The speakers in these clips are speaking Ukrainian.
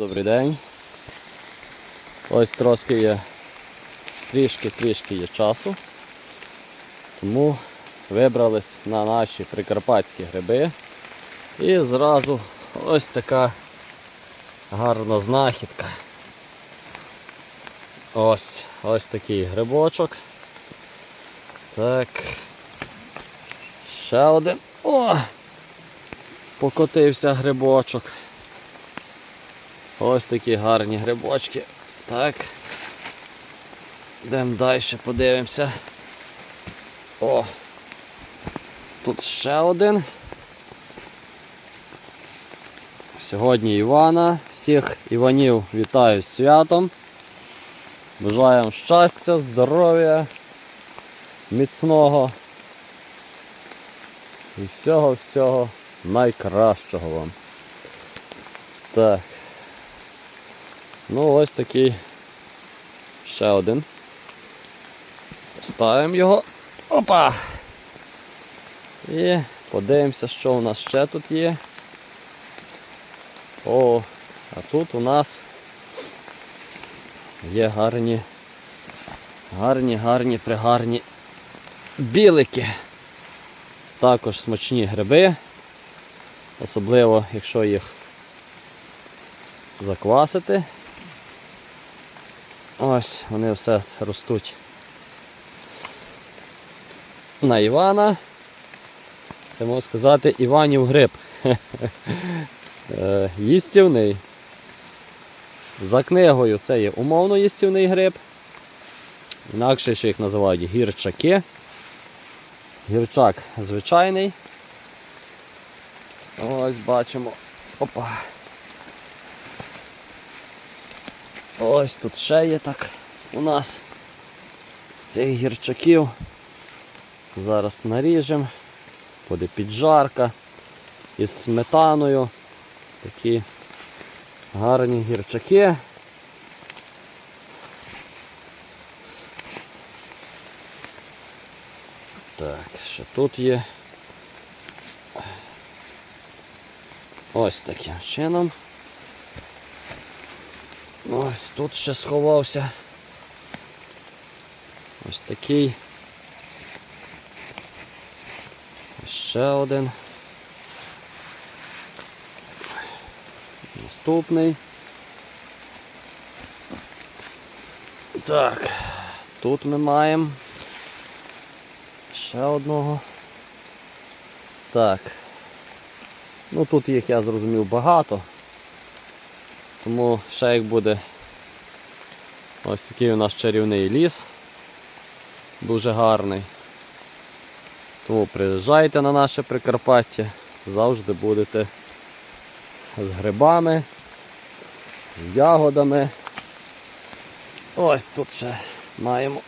Добрий день. Ось трошки є, трішки-трішки є часу. Тому вибрались на наші прикарпатські гриби. І зразу ось така гарна знахідка. Ось, ось такий грибочок. Так. Ще один. О! Покотився грибочок. Ось такі гарні грибочки. Так. Йдемо далі, подивимося. О! Тут ще один. Сьогодні Івана. Всіх Іванів вітаю з святом. Бажаємо щастя, здоров'я, міцного і всього-всього найкращого вам. Так. Ну ось такий ще один. Ставимо його. Опа! І подивимося, що у нас ще тут є. О, а тут у нас є гарні, гарні, гарні, пригарні білики. Також смачні гриби. Особливо, якщо їх заквасити. Ось вони все ростуть на Івана. Це можна сказати Іванів гриб. Е, Їстівний. За книгою це є умовно їстівний гриб. Інакше ще їх називають гірчаки. Гірчак звичайний. Ось бачимо. Опа. Ось тут ще є так у нас цих гірчаків. Зараз наріжемо. Буде піджарка із сметаною. Такі гарні гірчаки. Так, що тут є? Ось таким чином. Ось тут ще сховався. Ось такий. Ще один. Наступний. Так, тут ми маємо ще одного. Так. Ну тут їх я зрозумів багато. Тому ще як буде ось такий у нас чарівний ліс. Дуже гарний. Тому приїжджайте на наше Прикарпаття, завжди будете з грибами, з ягодами. Ось тут ще маємо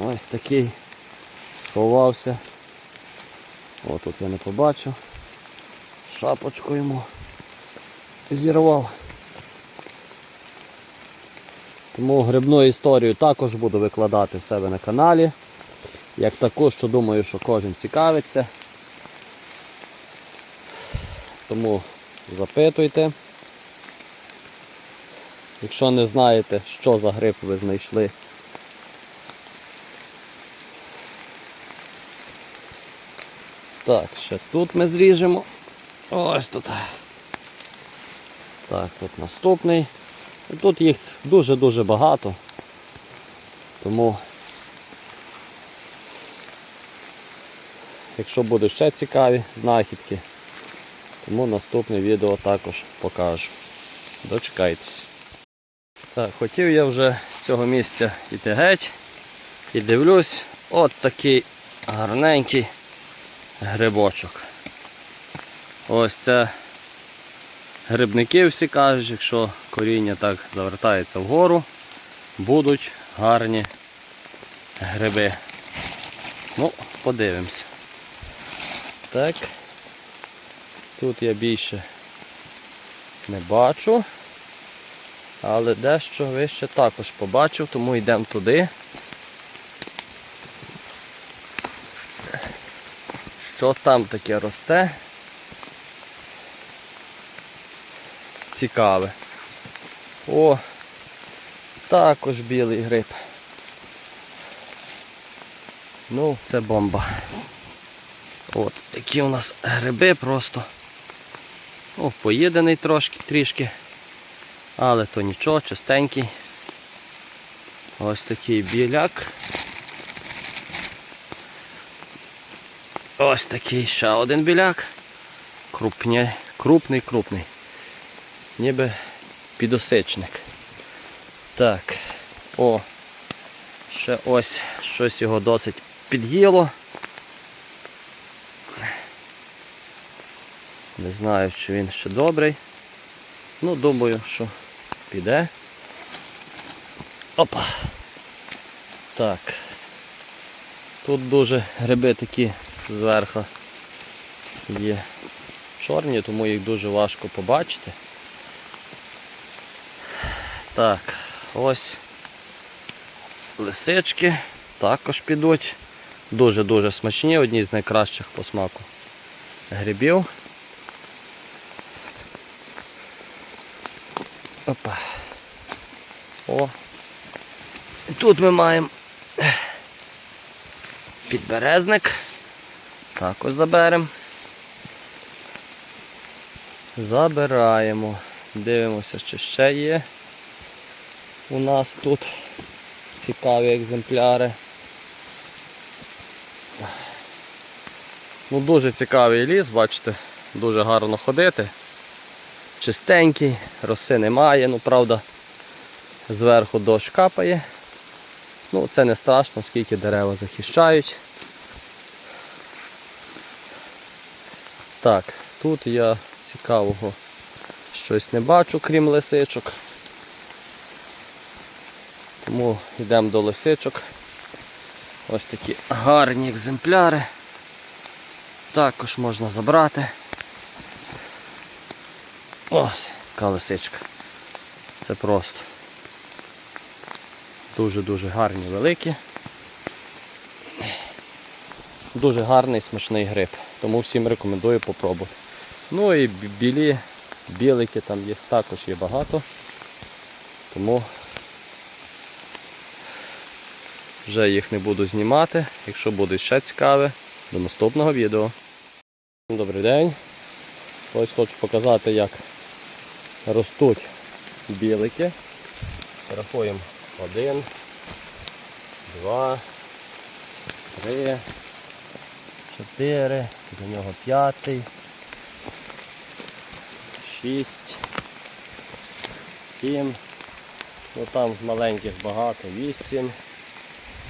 ось такий сховався. О, тут я не побачу. Шапочку йому зірвав. Тому грибну історію також буду викладати в себе на каналі. Як таку, що думаю, що кожен цікавиться. Тому запитуйте. Якщо не знаєте, що за гриб ви знайшли. Так, ще тут ми зріжемо. Ось тут. Так, тут наступний. Тут їх дуже-дуже багато. Тому, якщо будуть ще цікаві знахідки, тому наступне відео також покажу. Дочекайтесь. Так, хотів я вже з цього місця йти геть і дивлюсь, от такий гарненький грибочок. Ось це грибники всі кажуть, якщо коріння так завертається вгору, будуть гарні гриби. Ну, подивимося. Так. Тут я більше не бачу. Але дещо вище також побачив, тому йдемо туди. Що там таке росте? Цікаве. О, також білий гриб. Ну, це бомба. От, такі у нас гриби просто. Ну, поїдений трошки, трішки. Але то нічого, чистенький. Ось такий біляк. Ось такий ще один біляк. Крупня, крупний, крупний. Ніби підосичник. Так. О. Ще ось щось його досить під'їло. Не знаю, чи він ще добрий. Ну, думаю, що піде. Опа. Так. Тут дуже гриби такі зверху є чорні, тому їх дуже важко побачити. Так, ось лисички також підуть. Дуже-дуже смачні, одні з найкращих по смаку грибів. Опа. О. І тут ми маємо підберезник. Також заберемо. Забираємо. Дивимося, чи ще є. У нас тут цікаві екземпляри. Ну, дуже цікавий ліс, бачите, дуже гарно ходити. Чистенький, роси немає, ну правда, зверху дощ капає. Ну, це не страшно, скільки дерева захищають. Так, тут я цікавого щось не бачу, крім лисичок. Тому йдемо до лисичок. Ось такі гарні екземпляри. Також можна забрати. Ось, яка лисичка. Це просто дуже-дуже гарні, великі. Дуже гарний смачний гриб. Тому всім рекомендую попробувати. Ну і білі, білики там їх також є багато. Тому вже їх не буду знімати. Якщо буде ще цікаве, до наступного відео. Добрий день. Ось хочу показати, як ростуть білики. Рахуємо один, два, три, чотири, до нього п'ятий, шість, сім. Ну там маленьких багато, вісім,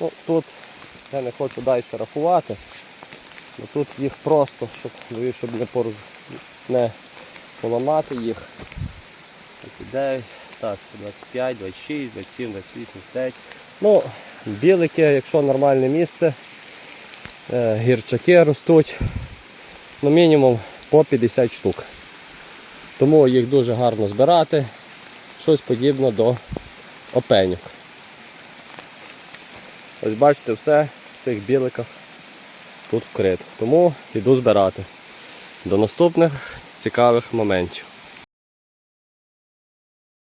Ну, тут я не хочу далі рахувати. Ну, тут їх просто, щоб, боюсь, щоб не, пороз... не поламати їх. 29, так, 25, 26, 27, 28, 29. Ну, білики, якщо нормальне місце, е, гірчаки ростуть, ну мінімум по 50 штук. Тому їх дуже гарно збирати. Щось подібне до опеньок. Ось бачите, все в цих біликах тут вкрито. Тому йду збирати. До наступних цікавих моментів.